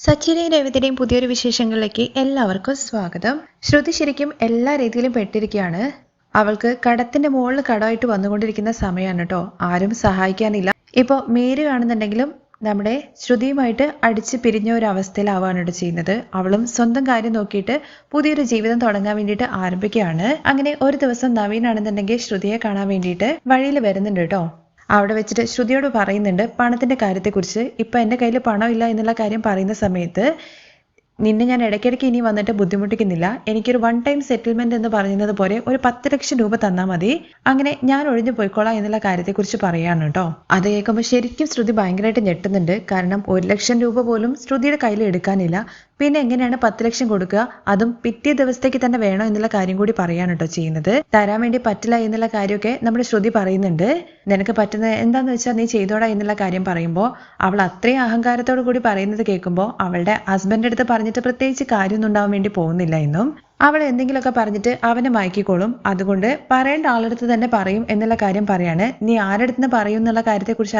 സച്ചിനെയും രേവതിയുടെയും പുതിയൊരു വിശേഷങ്ങളിലേക്ക് എല്ലാവർക്കും സ്വാഗതം. ശ്രുതി ശരിക്കും എല്ലാ രീതിയിലും പെട്ടിരിക്കുകയാണ്. അവൾക്ക് കടത്തിന്റെ മുകളിൽ കടമായിട്ട് വന്നുകൊണ്ടിരിക്കുന്ന സമയമാണ് കേട്ടോ ആരും സഹായിക്കാനില്ല. ഇപ്പോൾ മേര് കാണുന്നുണ്ടെങ്കിലും നമ്മുടെ ശ്രുതിയുമായിട്ട് അടിച്ച് പിരിഞ്ഞ ഒരു അവസ്ഥയിലാവാണ് ഇവിടെ ചെയ്യുന്നത്. അവളും സ്വന്തം കാര്യം നോക്കിയിട്ട് പുതിയൊരു ജീവിതം തുടങ്ങാൻ വേണ്ടിയിട്ട് ആരംഭിക്കുകയാണ്. അങ്ങനെ ഒരു ദിവസം നവീൻ ആണെന്നുണ്ടെങ്കിൽ ശ്രുതിയെ കാണാൻ വേണ്ടിയിട്ട് വഴിയിൽ വരുന്നുണ്ട് കേട്ടോ അവിടെ വെച്ചിട്ട് ശ്രുതിയോട് പറയുന്നുണ്ട് പണത്തിന്റെ കാര്യത്തെക്കുറിച്ച് ഇപ്പൊ എന്റെ കയ്യിൽ പണമില്ല എന്നുള്ള കാര്യം പറയുന്ന സമയത്ത് നിന്നെ ഞാൻ ഇടയ്ക്കിടയ്ക്ക് ഇനി വന്നിട്ട് ബുദ്ധിമുട്ടിക്കുന്നില്ല. എനിക്കൊരു വൺ ടൈം സെറ്റിൽമെന്റ് എന്ന് പറയുന്നത് പോലെ ഒരു പത്ത് ലക്ഷം രൂപ തന്നാൽ മതി. അങ്ങനെ ഞാൻ ഒഴിഞ്ഞു പോയിക്കോളാം എന്നുള്ള കാര്യത്തെക്കുറിച്ച് പറയാണ് കേട്ടോ അത് കേൾക്കുമ്പോൾ ശരിക്കും ശ്രുതി ഭയങ്കരമായിട്ട് ഞെട്ടുന്നുണ്ട്. കാരണം ഒരു ലക്ഷം രൂപ പോലും ശ്രുതിയുടെ കയ്യിൽ എടുക്കാനില്ല. പിന്നെ എങ്ങനെയാണ് പത്ത് ലക്ഷം കൊടുക്കുക? അതും പിറ്റേ ദിവസത്തേക്ക് തന്നെ വേണോ എന്നുള്ള കാര്യം കൂടി പറയാണ് കേട്ടോ ചെയ്യുന്നത്. തരാൻ വേണ്ടി പറ്റില്ല എന്നുള്ള കാര്യമൊക്കെ നമ്മുടെ ശ്രുതി പറയുന്നുണ്ട്. നിനക്ക് പറ്റുന്ന എന്താന്ന് വെച്ചാൽ നീ ചെയ്തോടാ എന്നുള്ള കാര്യം പറയുമ്പോൾ അവൾ അത്രയും അഹങ്കാരത്തോടു കൂടി പറയുന്നത് കേൾക്കുമ്പോൾ അവളുടെ ഹസ്ബൻഡ് അടുത്ത് പറഞ്ഞിട്ട് പ്രത്യേകിച്ച് കാര്യമൊന്നും ഉണ്ടാവാൻ വേണ്ടി പോകുന്നില്ല എന്നും അവൾ എന്തെങ്കിലുമൊക്കെ പറഞ്ഞിട്ട് അവനെ മയക്കിക്കോളും. അതുകൊണ്ട് പറയേണ്ട ആളടുത്ത് തന്നെ പറയും എന്നുള്ള കാര്യം പറയാണ്. നീ ആരടുത്ത് പറയും എന്നുള്ള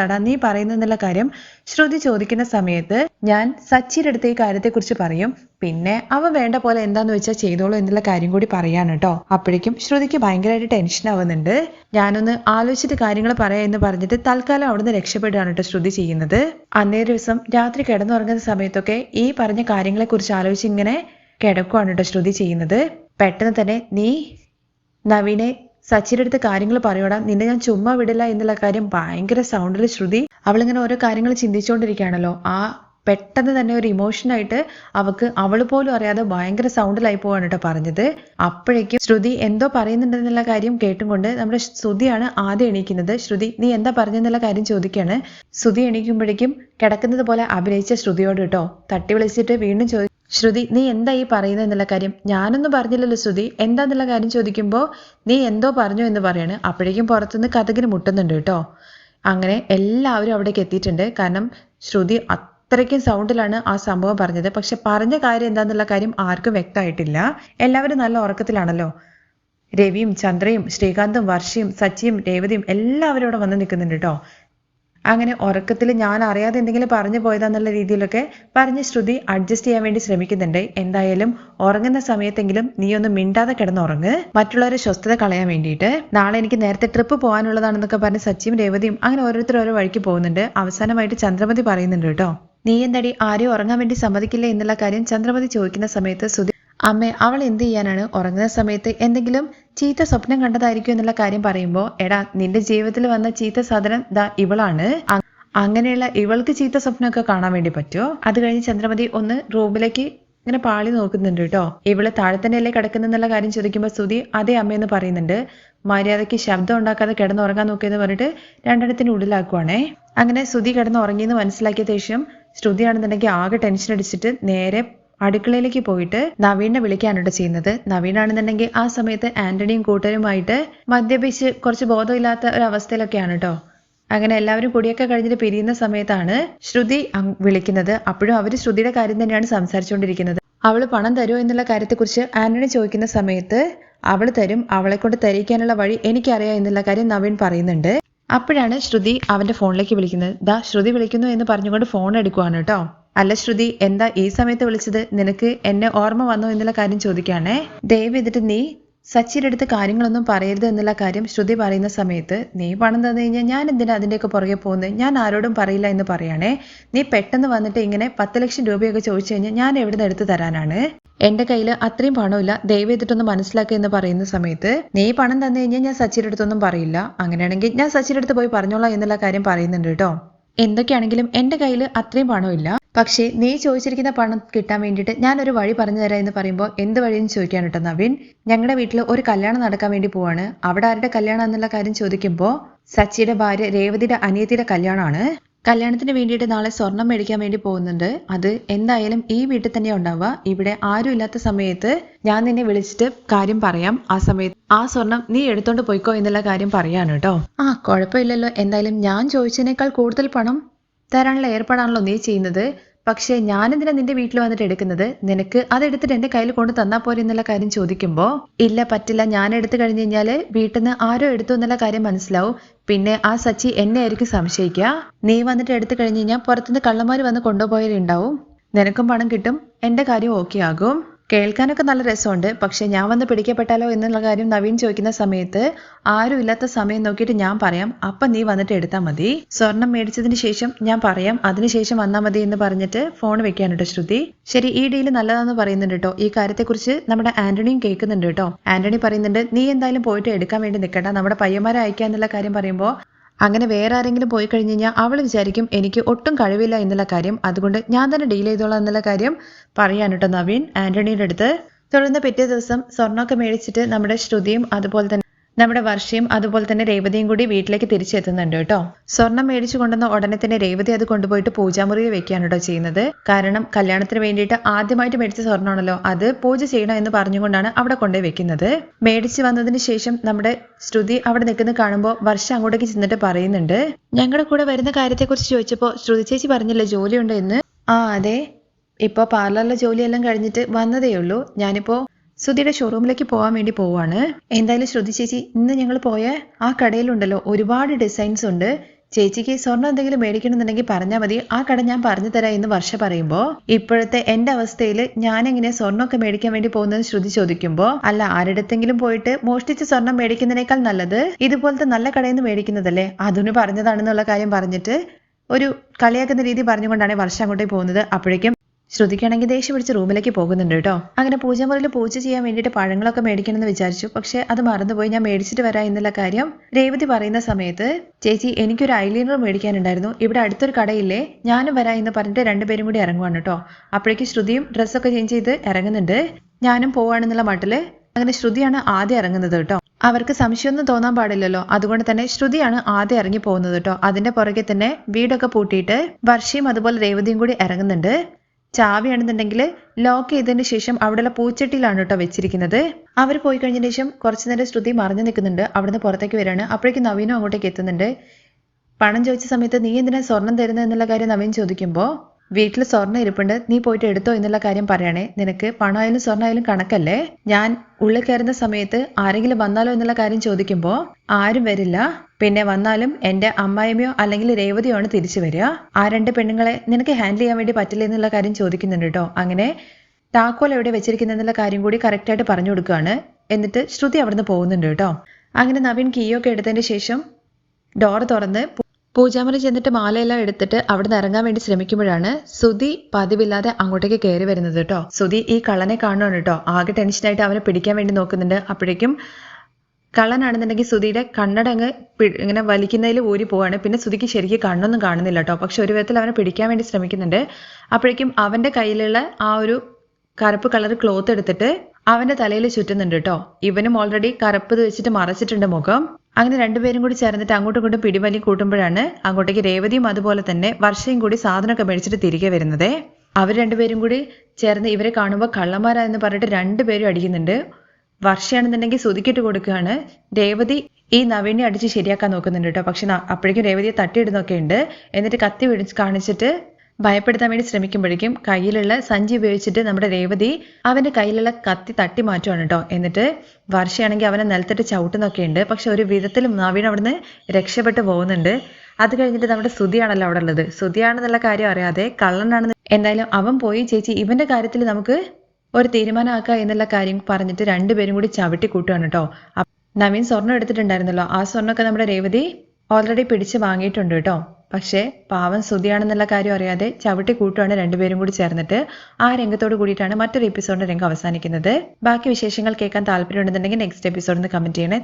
ആടാ നീ പറയുന്നെന്നുള്ള കാര്യം ശ്രുതി ചോദിക്കുന്ന സമയത്ത് ഞാൻ സച്ചിയുടെ അടുത്ത് ഈ കാര്യത്തെക്കുറിച്ച് പറയും. പിന്നെ അവ വേണ്ട പോലെ എന്താന്ന് വെച്ചാൽ ചെയ്തോളൂ എന്നുള്ള കാര്യം കൂടി പറയാണ് കേട്ടോ അപ്പോഴേക്കും ശ്രുതിക്ക് ഭയങ്കരമായിട്ട് ടെൻഷൻ ആവുന്നുണ്ട്. ഞാനൊന്ന് ആലോചിച്ചിട്ട് കാര്യങ്ങൾ പറയാം എന്ന് പറഞ്ഞിട്ട് തൽക്കാലം അവിടുന്ന് രക്ഷപ്പെടുകയാണ് കേട്ടോ ശ്രുതി ചെയ്യുന്നത്. അന്നേ ദിവസം രാത്രി കിടന്നുറങ്ങുന്ന സമയത്തൊക്കെ ഈ പറഞ്ഞ കാര്യങ്ങളെക്കുറിച്ച് ആലോചിച്ച് ഇങ്ങനെ കിടക്കുവാണ് കേട്ടോ ശ്രുതി ചെയ്യുന്നത്. പെട്ടെന്ന് തന്നെ നീ നവീനെ സച്ചിയുടെ അടുത്ത് കാര്യങ്ങൾ പറയോടാ. നിന്നെ ഞാൻ ചുമ്മാ വിടില്ല എന്നുള്ള കാര്യം ഭയങ്കര സൗണ്ടിൽ ശ്രുതി അവളിങ്ങനെ ഓരോ കാര്യങ്ങൾ ചിന്തിച്ചുകൊണ്ടിരിക്കുകയാണല്ലോ ആ പെട്ടെന്ന് തന്നെ ഒരു ഇമോഷനായിട്ട് അവക്ക് അവൾ പോലും അറിയാതെ ഭയങ്കര സൗണ്ടിലായി പോവാണ് കേട്ടോ പറഞ്ഞത്. അപ്പോഴേക്കും ശ്രുതി എന്തോ പറയുന്നുണ്ടെന്നുള്ള കാര്യം കേട്ടുകൊണ്ട് നമ്മുടെ ശ്രുതിയാണ് ആദ്യം എണീക്കുന്നത്. ശ്രുതി നീ എന്താ പറഞ്ഞെന്നുള്ള കാര്യം ചോദിക്കുകയാണ് ശ്രുതി എണീക്കുമ്പോഴേക്കും കിടക്കുന്നത് പോലെ അഭിനയിച്ച ശ്രുതിയോട് കേട്ടോ തട്ടി വിളിച്ചിട്ട് വീണ്ടും ചോദി ശ്രുതി നീ എന്താ ഈ പറയുന്നത് എന്നുള്ള കാര്യം ഞാനൊന്നും പറഞ്ഞില്ലല്ലോ ശ്രുതി. എന്താന്നുള്ള കാര്യം ചോദിക്കുമ്പോൾ നീ എന്തോ പറഞ്ഞു എന്ന് പറയാണ്. അപ്പോഴേക്കും പുറത്തുനിന്ന് കഥകിന് മുട്ടുന്നുണ്ട് കേട്ടോ. അങ്ങനെ എല്ലാവരും അവിടേക്ക് എത്തിയിട്ടുണ്ട്. കാരണം ശ്രുതി അത്രയ്ക്കും സൗണ്ടിലാണ് ആ സംഭവം പറഞ്ഞത്. പക്ഷെ പറഞ്ഞ കാര്യം എന്താന്നുള്ള കാര്യം ആർക്കും വ്യക്തമായിട്ടില്ല. എല്ലാവരും നല്ല ഉറക്കത്തിലാണല്ലോ. രവിയും ചന്ദ്രയും ശ്രീകാന്തും വർഷയും സച്ചിയും രേവതിയും എല്ലാവരും അവിടെ വന്ന് നിൽക്കുന്നുണ്ട് കേട്ടോ. അങ്ങനെ ഉറക്കത്തിൽ ഞാൻ അറിയാതെ എന്തെങ്കിലും പറഞ്ഞു പോയതാന്നുള്ള രീതിയിലൊക്കെ പറഞ്ഞ് ശ്രുതി അഡ്ജസ്റ്റ് ചെയ്യാൻ വേണ്ടി ശ്രമിക്കുന്നുണ്ട്. എന്തായാലും ഉറങ്ങുന്ന സമയത്തെങ്കിലും നീ ഒന്ന് മിണ്ടാതെ കിടന്നുറങ്ങ്. മറ്റുള്ളവരെ സ്വസ്ഥത കളയാൻ വേണ്ടിയിട്ട്. നാളെ എനിക്ക് നേരത്തെ ട്രിപ്പ് പോകാനുള്ളതാണെന്നൊക്കെ പറഞ്ഞ് സച്ചിയും രേവതിയും അങ്ങനെ ഓരോരുത്തർ ഓരോ വഴിക്ക് പോകുന്നുണ്ട്. അവസാനമായിട്ട് ചന്ദ്രമതി പറയുന്നുണ്ട് കേട്ടോ. നീ എന്താടി ആരെയും ഉറങ്ങാൻ വേണ്ടി സമ്മതിക്കില്ല? എന്നുള്ള കാര്യം ചന്ദ്രമതി ചോദിക്കുന്ന സമയത്ത് സുധി അമ്മേ അവൾ എന്ത് ചെയ്യാനാണ്? ഉറങ്ങുന്ന സമയത്ത് എന്തെങ്കിലും ചീത്ത സ്വപ്നം കണ്ടതായിരിക്കും എന്നുള്ള കാര്യം പറയുമ്പോൾ എടാ നിന്റെ ജീവിതത്തിൽ വന്ന ചീത്ത സാധനം ദാ ഇവളാണ്. അങ്ങനെയുള്ള ഇവൾക്ക് ചീത്ത സ്വപ്നമൊക്കെ കാണാൻ വേണ്ടി പറ്റുമോ അത് കഴിഞ്ഞ് ചന്ദ്രമതി ഒന്ന് റൂമിലേക്ക് ഇങ്ങനെ പാളി നോക്കുന്നുണ്ട് കേട്ടോ. ഇവൾ താഴെ തന്നെയല്ലേ കിടക്കുന്നെന്നുള്ള കാര്യം ചോദിക്കുമ്പോൾ സുതി അതേ അമ്മയെന്ന് പറയുന്നുണ്ട്. മര്യാദയ്ക്ക് ശബ്ദം ഉണ്ടാക്കാതെ കിടന്നുറങ്ങാൻ നോക്കിയെന്ന് പറഞ്ഞിട്ട് രണ്ടെണ്ണത്തിന് ഉള്ളിലാക്കുവാണേ. അങ്ങനെ സുതി കിടന്നുറങ്ങിയെന്ന് മനസ്സിലാക്കിയ ശേഷം ശ്രുതിയാണെന്നുണ്ടെങ്കിൽ ആകെ ടെൻഷൻ അടിച്ചിട്ട് നേരെ അടുക്കളയിലേക്ക് പോയിട്ട് നവീനെ വിളിക്കാനുണ്ട് ചെയ്യുന്നത്. നവീനാണെന്നുണ്ടെങ്കിൽ ആ സമയത്ത് ആന്റണിയും കൂട്ടരുമായിട്ട് മദ്യപിച്ച് കുറച്ച് ബോധമില്ലാത്ത ഒരു അവസ്ഥയിലൊക്കെയാണ് കേട്ടോ അങ്ങനെ എല്ലാവരും കുടിയൊക്കെ കഴിഞ്ഞിട്ട് പിരിയുന്ന സമയത്താണ് ശ്രുതി വിളിക്കുന്നത്. അപ്പോഴും അവർ ശ്രുതിയുടെ കാര്യം തന്നെയാണ് സംസാരിച്ചുകൊണ്ടിരിക്കുന്നത്. അവൾ പണം തരുമോ എന്നുള്ള കാര്യത്തെക്കുറിച്ച് ആന്റണി ചോദിക്കുന്ന സമയത്ത് അവൾ തരും അവളെ കൊണ്ട് തരിക്കാനുള്ള വഴി എനിക്കറിയാം എന്നുള്ള കാര്യം നവീൻ പറയുന്നുണ്ട്. അപ്പോഴാണ് ശ്രുതി അവന്റെ ഫോണിലേക്ക് വിളിക്കുന്നത്. ദാ ശ്രുതി വിളിക്കുന്നു എന്ന് പറഞ്ഞുകൊണ്ട് ഫോൺ എടുക്കുവാണ് കേട്ടോ അല്ല ശ്രുതി എന്താ ഈ സമയത്ത് വിളിച്ചത്? നിനക്ക് എന്നെ ഓർമ്മ വന്നോ എന്നുള്ള കാര്യം ചോദിക്കുകയാണേ ദയവ് ചെയ്തിട്ട് നീ സച്ചിയുടെ അടുത്ത് കാര്യങ്ങളൊന്നും പറയരുത് എന്നുള്ള കാര്യം ശ്രുതി പറയുന്ന സമയത്ത് നീ പണം തന്നു കഴിഞ്ഞാൽ ഞാൻ എന്തിനാ അതിന്റെയൊക്കെ പുറകെ പോകുന്നത് ഞാൻ ആരോടും പറയില്ല എന്ന് പറയാണേ. നീ പെട്ടെന്ന് വന്നിട്ട് ഇങ്ങനെ പത്ത് ലക്ഷം രൂപയൊക്കെ ചോദിച്ചു കഴിഞ്ഞാൽ ഞാൻ എവിടെ നിന്ന് എടുത്ത് തരാനാണ്? എന്റെ കയ്യിൽ അത്രയും പണമില്ല. ദയവ് ചെയ്തിട്ടൊന്ന് മനസ്സിലാക്കുക എന്ന് പറയുന്ന സമയത്ത് നീ പണം തന്നു കഴിഞ്ഞാൽ ഞാൻ സച്ചിയുടെ അടുത്തൊന്നും പറയില്ല. അങ്ങനെയാണെങ്കിൽ ഞാൻ സച്ചിയുടെ അടുത്ത് പോയി പറഞ്ഞോളാം എന്നുള്ള കാര്യം പറയുന്നുണ്ട് കേട്ടോ. എന്തൊക്കെയാണെങ്കിലും എന്റെ കയ്യിൽ അത്രയും പണമില്ല. പക്ഷേ നീ ചോദിച്ചിരിക്കുന്ന പണം കിട്ടാൻ വേണ്ടിയിട്ട് ഞാൻ ഒരു വഴി പറഞ്ഞു തരാം എന്ന് പറയുമ്പോൾ എന്ത് വഴിയെന്ന് ചോദിക്കാൻ കേട്ടോ നവീൻ? ഞങ്ങളുടെ വീട്ടിൽ ഒരു കല്യാണം നടക്കാൻ വേണ്ടി പോവാണ്. അവിടെ ആരുടെ കല്യാണം എന്നുള്ള കാര്യം ചോദിക്കുമ്പോൾ സച്ചിയുടെ ഭാര്യ രേവതിയുടെ അനിയത്തിയുടെ കല്യാണമാണ്. കല്യാണത്തിന് വേണ്ടിയിട്ട് നാളെ സ്വർണം മേടിക്കാൻ വേണ്ടി പോകുന്നുണ്ട്. അത് എന്തായാലും ഈ വീട്ടിൽ തന്നെ ഉണ്ടാവുക. ഇവിടെ ആരും ഇല്ലാത്ത സമയത്ത് ഞാൻ നിന്നെ വിളിച്ചിട്ട് കാര്യം പറയാം. ആ സമയത്ത് ആ സ്വർണം നീ എടുത്തോണ്ട് പോയിക്കോ എന്നുള്ള കാര്യം പറയാണ് കേട്ടോ ആ കുഴപ്പമില്ലല്ലോ. എന്തായാലും ഞാൻ ചോദിച്ചതിനേക്കാൾ കൂടുതൽ പണം തരാനുള്ള ഏർപ്പാടാണല്ലോ നീ ചെയ്യുന്നത്. പക്ഷേ ഞാനെന്തിനാ നിന്റെ വീട്ടിൽ വന്നിട്ട് എടുക്കുന്നത്? നിനക്ക് അതെടുത്തിട്ട് എന്റെ കയ്യിൽ കൊണ്ട് തന്നാ പോരെ എന്നുള്ള കാര്യം ചോദിക്കുമ്പോൾ ഇല്ല പറ്റില്ല. ഞാൻ എടുത്തു കഴിഞ്ഞു കഴിഞ്ഞാൽ വീട്ടിൽ നിന്ന് ആരോ എടുത്തു എന്നുള്ള കാര്യം മനസ്സിലാവും. പിന്നെ ആ സച്ചി എന്നെ ആയിരിക്കും സംശയിക്കുക. നീ വന്നിട്ട് എടുത്തു കഴിഞ്ഞു കഴിഞ്ഞാൽ പുറത്തുനിന്ന് കള്ളന്മാർ വന്ന് കൊണ്ടുപോയാലുണ്ടാവും നിനക്കും പണം കിട്ടും. എന്റെ കാര്യം ഓക്കെ ആകും. കേൾക്കാനൊക്കെ നല്ല രസമുണ്ട്. പക്ഷെ ഞാൻ വന്ന് പിടിക്കപ്പെട്ടാലോ എന്നുള്ള കാര്യം നവീൻ ചോദിക്കുന്ന സമയത്ത് ആരും ഇല്ലാത്ത സമയം നോക്കിയിട്ട് ഞാൻ പറയാം അപ്പം നീ വന്നിട്ട് എടുത്താൽ മതി. സ്വർണം മേടിച്ചതിന് ശേഷം ഞാൻ പറയാം അതിനുശേഷം വന്നാൽ മതി എന്ന് പറഞ്ഞിട്ട് ഫോൺ വെക്കാൻ കേട്ടോ ശ്രുതി. ശരി ഈ ഡീൽ നല്ലതാണെന്ന് പറയുന്നുണ്ട് കേട്ടോ. ഈ കാര്യത്തെക്കുറിച്ച് നമ്മുടെ ആന്റണിയും കേൾക്കുന്നുണ്ട് കേട്ടോ. ആന്റണി പറയുന്നുണ്ട് നീ എന്തായാലും പോയിട്ട് എടുക്കാൻ വേണ്ടി നിൽക്കണ്ട നമ്മുടെ പയ്യന്മാരെ അയക്കുക എന്നുള്ള കാര്യം പറയുമ്പോൾ അങ്ങനെ വേറെ ആരെങ്കിലും പോയി കഴിഞ്ഞ് കഴിഞ്ഞാൽ അവൾ വിചാരിക്കും എനിക്ക് ഒട്ടും കഴിവില്ല എന്നുള്ള കാര്യം. അതുകൊണ്ട് ഞാൻ തന്നെ ഡീൽ ചെയ്തോളാം എന്നുള്ള കാര്യം പറയാൻ കേട്ടോ നവീൻ ആന്റണിയുടെ അടുത്ത്. തുടർന്ന് പിറ്റേ ദിവസം സ്വർണമൊക്കെ മേടിച്ചിട്ട് നമ്മുടെ ശ്രുതിയും അതുപോലെ തന്നെ നമ്മുടെ വർഷയും അതുപോലെ തന്നെ രേവതിയും കൂടി വീട്ടിലേക്ക് തിരിച്ചെത്തുന്നുണ്ട് കേട്ടോ. സ്വർണം മേടിച്ചു കൊണ്ടുവന്ന ഉടനെ തന്നെ രേവതി അത് കൊണ്ടുപോയിട്ട് പൂജാമുറിയിൽ വെക്കുകയാണ് കേട്ടോ ചെയ്യുന്നത്. കാരണം കല്യാണത്തിന് വേണ്ടിയിട്ട് ആദ്യമായിട്ട് മേടിച്ച സ്വർണമാണല്ലോ അത് പൂജ ചെയ്യണം എന്ന് പറഞ്ഞുകൊണ്ടാണ് അവിടെ കൊണ്ടുപോയി വെക്കുന്നത്. മേടിച്ചു വന്നതിന് ശേഷം നമ്മുടെ ശ്രുതി അവിടെ നിൽക്കുന്നത് കാണുമ്പോൾ വർഷ അങ്ങോട്ടേക്ക് ചെന്നിട്ട് പറയുന്നുണ്ട് ഞങ്ങളുടെ കൂടെ വരുന്ന കാര്യത്തെക്കുറിച്ച് ചോദിച്ചപ്പോൾ ശ്രുതി ചേച്ചി പറഞ്ഞില്ലേ ജോലിയുണ്ട് എന്ന് ആ അതെ. ഇപ്പോൾ പാർലറിലെ ജോലിയെല്ലാം കഴിഞ്ഞിട്ട് വന്നതേ ഉള്ളൂ ഞാനിപ്പോൾ ശ്രുതിയുടെ ഷോറൂമിലേക്ക് പോകാൻ വേണ്ടി പോവാണ്. എന്തായാലും ശ്രുതി ചേച്ചി ഇന്ന് ഞങ്ങൾ പോയ ആ കടയിലുണ്ടല്ലോ ഒരുപാട് ഡിസൈൻസ് ഉണ്ട്. ചേച്ചിക്ക് സ്വർണം എന്തെങ്കിലും മേടിക്കണമെന്നുണ്ടെങ്കിൽ പറഞ്ഞാൽ മതി. ആ കട ഞാൻ പറഞ്ഞു തരാം എന്ന് വർഷ പറയുമ്പോൾ ഇപ്പോഴത്തെ എന്റെ അവസ്ഥയിൽ ഞാൻ എങ്ങനെ സ്വർണമൊക്കെ മേടിക്കാൻ വേണ്ടി പോകുന്നത് ശ്രുതി ചോദിക്കുമ്പോൾ അല്ല ആരുടെത്തെങ്കിലും പോയിട്ട് മോഷ്ടിച്ച് സ്വർണം മേടിക്കുന്നതിനേക്കാൾ നല്ലത് ഇതുപോലത്തെ നല്ല കടയിൽ നിന്ന് മേടിക്കുന്നതല്ലേ? അതിന് പറഞ്ഞതാണെന്നുള്ള കാര്യം പറഞ്ഞിട്ട് ഒരു കളിയാക്കുന്ന രീതി പറഞ്ഞുകൊണ്ടാണ് വർഷം അങ്ങോട്ടേക്ക് പോകുന്നത്. അപ്പോഴേക്കും ശ്രുതിക്കാണെങ്കിൽ ദേഷ്യം പിടിച്ച് റൂമിലേക്ക് പോകുന്നുണ്ട് കേട്ടോ. അങ്ങനെ പൂജമുറിയിൽ പൂജ ചെയ്യാൻ വേണ്ടിയിട്ട് പഴങ്ങളൊക്കെ മേടിക്കണമെന്ന് വിചാരിച്ചു. പക്ഷെ അത് മറന്നുപോയി. ഞാൻ മേടിച്ചിട്ട് വരാം എന്നുള്ള കാര്യം രേവതി പറയുന്ന സമയത്ത് ചേച്ചി എനിക്കൊരു ഐലൈനർ മേടിക്കാനുണ്ടായിരുന്നു. ഇവിടെ അടുത്തൊരു കടയില്ലേ? ഞാനും വരാം എന്ന് പറഞ്ഞിട്ട് രണ്ടുപേരും കൂടി ഇറങ്ങുവാണ് കേട്ടോ. അപ്പോഴേക്ക് ശ്രുതിയും ഡ്രസ്സൊക്കെ ചേഞ്ച് ചെയ്ത് ഇറങ്ങുന്നുണ്ട്. ഞാനും പോവാണെന്നുള്ള മട്ടിൽ അങ്ങനെ ശ്രുതിയാണ് ആദ്യം ഇറങ്ങുന്നത് കേട്ടോ. അവർക്ക് സംശയമൊന്നും തോന്നാൻ പാടില്ലല്ലോ. അതുകൊണ്ട് തന്നെ ശ്രുതിയാണ് ആദ്യം ഇറങ്ങി പോകുന്നത് കേട്ടോ. അതിന്റെ പുറകെ തന്നെ വീടൊക്കെ പൂട്ടിയിട്ട് വർഷയും അതുപോലെ രേവതിയും കൂടി ഇറങ്ങുന്നുണ്ട്. ചാവിയാണെന്നുണ്ടെങ്കിൽ ലോക്ക് ചെയ്തതിന് ശേഷം അവിടെയുള്ള പൂച്ചട്ടിയിലാണ് കേട്ടോ വെച്ചിരിക്കുന്നത്. അവർ പോയി കഴിഞ്ഞതിന് ശേഷം കുറച്ചു നേരം ശ്രുതി മറിഞ്ഞു നിൽക്കുന്നുണ്ട്. അവിടുന്ന് പുറത്തേക്ക് വരികയാണ്. അപ്പോഴേക്കും നവീനും അങ്ങോട്ടേക്ക് എത്തുന്നുണ്ട്. പണം ചോദിച്ച സമയത്ത് നീ എന്തിനാ സ്വർണം തരുന്നത് എന്നുള്ള കാര്യം നവീൻ ചോദിക്കുമ്പോൾ വീട്ടിൽ സ്വർണം ഇരിപ്പുണ്ട്. നീ പോയിട്ട് എടുത്തോ? എന്നുള്ള കാര്യം പറയണേ. നിനക്ക് പണമായാലും സ്വർണമായാലും കണക്കല്ലേ? ഞാൻ ഉള്ളിൽ കയറുന്ന സമയത്ത് ആരെങ്കിലും വന്നാലോ? എന്നുള്ള കാര്യം ചോദിക്കുമ്പോൾ ആരും വരില്ല. പിന്നെ വന്നാലും എന്റെ അമ്മായിമ്മയോ അല്ലെങ്കിൽ രേവതിയോ ആണ് തിരിച്ചു വരിക. ആ രണ്ട് പെണ്ണുങ്ങളെ നിനക്ക് ഹാൻഡിൽ ചെയ്യാൻ വേണ്ടി പറ്റില്ല എന്നുള്ള കാര്യം ചോദിക്കുന്നുണ്ട് കേട്ടോ അങ്ങനെ താക്കോൽ എവിടെ വെച്ചിരിക്കുന്നെന്നുള്ള കാര്യം കൂടി കറക്റ്റായിട്ട് പറഞ്ഞു കൊടുക്കുകയാണ്. എന്നിട്ട് ശ്രുതി അവിടുന്ന് പോകുന്നുണ്ട് കേട്ടോ അങ്ങനെ നവീൻ കീയൊക്കെ എടുത്തതിന് ശേഷം ഡോർ തുറന്ന് പൂജാമുറി ചെന്നിട്ട് മാലയെല്ലാം എടുത്തിട്ട് അവിടുന്ന് ഇറങ്ങാൻ വേണ്ടി ശ്രമിക്കുമ്പോഴാണ് സുധി പതിവില്ലാതെ അങ്ങോട്ടേക്ക് കയറി വരുന്നത് കേട്ടോ സുധി ഈ കള്ളനെ കാണുകയാണ് കേട്ടോ ആകെ ടെൻഷനായിട്ട് അവനെ പിടിക്കാൻ വേണ്ടി നോക്കുന്നുണ്ട്. അപ്പോഴേക്കും കള്ളനാണെന്നുണ്ടെങ്കിൽ സുധിയുടെ കണ്ണടങ്ങ് ഇങ്ങനെ വലിക്കുന്നതിൽ ഊരി പോവാണ്. പിന്നെ സുധിക്ക് ശരിക്കും കണ്ണൊന്നും കാണുന്നില്ല കേട്ടോ. പക്ഷെ ഒരു വിധത്തിൽ അവനെ പിടിക്കാൻ വേണ്ടി ശ്രമിക്കുന്നുണ്ട്. അപ്പോഴേക്കും അവന്റെ കയ്യിലുള്ള ആ ഒരു കറുപ്പ് കളർ ക്ലോത്ത് എടുത്തിട്ട് അവന്റെ തലയിൽ ചുറ്റുന്നുണ്ട് കേട്ടോ. ഇവനും ഓൾറെഡി കറുപ്പ് വെച്ചിട്ട് മറച്ചിട്ടുണ്ട് മുഖം. അങ്ങനെ രണ്ടുപേരും കൂടി ചേർന്നിട്ട് അങ്ങോട്ടും ഇങ്ങോട്ടും പിടിവലി കൂട്ടുമ്പോഴാണ് അങ്ങോട്ടേക്ക് രേവതിയും അതുപോലെ തന്നെ വർഷയും കൂടി സാധനമൊക്കെ മേടിച്ചിട്ട് തിരികെ വരുന്നത്. അവർ രണ്ടുപേരും കൂടി ചേർന്ന് ഇവരെ കാണുമ്പോൾ കള്ളന്മാരാ എന്ന് പറഞ്ഞിട്ട് രണ്ടുപേരും അടിക്കുന്നുണ്ട്. വർഷയാണെന്നുണ്ടെങ്കിൽ സുതിക്കിട്ട് കൊടുക്കുകയാണ്. രേവതി ഈ നവീനെ അടിച്ച് ശരിയാക്കാൻ നോക്കുന്നുണ്ട് കേട്ടോ. പക്ഷെ അപ്പോഴേക്കും രേവതിയെ തട്ടിയിടുന്നൊക്കെ ഉണ്ട്. എന്നിട്ട് കത്തി പിടിച്ച് കാണിച്ചിട്ട് ഭയപ്പെടുത്താൻ വേണ്ടി ശ്രമിക്കുമ്പോഴേക്കും കയ്യിലുള്ള സഞ്ചി ഉപയോഗിച്ചിട്ട് നമ്മുടെ രേവതി അവന്റെ കയ്യിലുള്ള കത്തി തട്ടി മാറ്റുവാണ് കേട്ടോ. എന്നിട്ട് വർഷയാണെങ്കിൽ അവനെ നിലത്തിട്ട് ചവിട്ടുന്നൊക്കെ ഉണ്ട്. പക്ഷെ ഒരു വിധത്തിലും നവീൻ അവിടുന്ന് രക്ഷപ്പെട്ടു പോകുന്നുണ്ട്. അത് കഴിഞ്ഞിട്ട് നമ്മുടെ സുതിയാണല്ലോ അവിടെ ഉള്ളത്. സുതിയാണെന്നുള്ള കാര്യം അറിയാതെ കള്ളനാണെന്ന് എന്തായാലും അവൻ പോയി. ചേച്ചി ഇവന്റെ കാര്യത്തിൽ നമുക്ക് ഒരു തീരുമാനമാക്കുക എന്നുള്ള കാര്യം പറഞ്ഞിട്ട് രണ്ടുപേരും കൂടി ചവിട്ടി കൂട്ടുകയാണ് കേട്ടോ. നവീൻ സ്വർണം എടുത്തിട്ടുണ്ടായിരുന്നല്ലോ. ആ സ്വർണമൊക്കെ നമ്മുടെ രേവതി ഓൾറെഡി പിടിച്ച് വാങ്ങിയിട്ടുണ്ട് കേട്ടോ. പക്ഷേ പാവം സ്തുതിയാണെന്നുള്ള കാര്യം അറിയാതെ ചവിട്ടി കൂട്ടുകയാണ് രണ്ടുപേരും കൂടി ചേർന്നിട്ട്. ആ രംഗത്തോട് കൂടിയിട്ടാണ് മറ്റൊരു എപ്പിസോഡിന്റെ രംഗം അവസാനിക്കുന്നത്. ബാക്കി വിശേഷങ്ങൾ കേൾക്കാൻ താല്പര്യമുണ്ടെന്നുണ്ടെങ്കിൽ നെക്സ്റ്റ് എപ്പിസോഡിൽ കമന്റ് ചെയ്യണേ.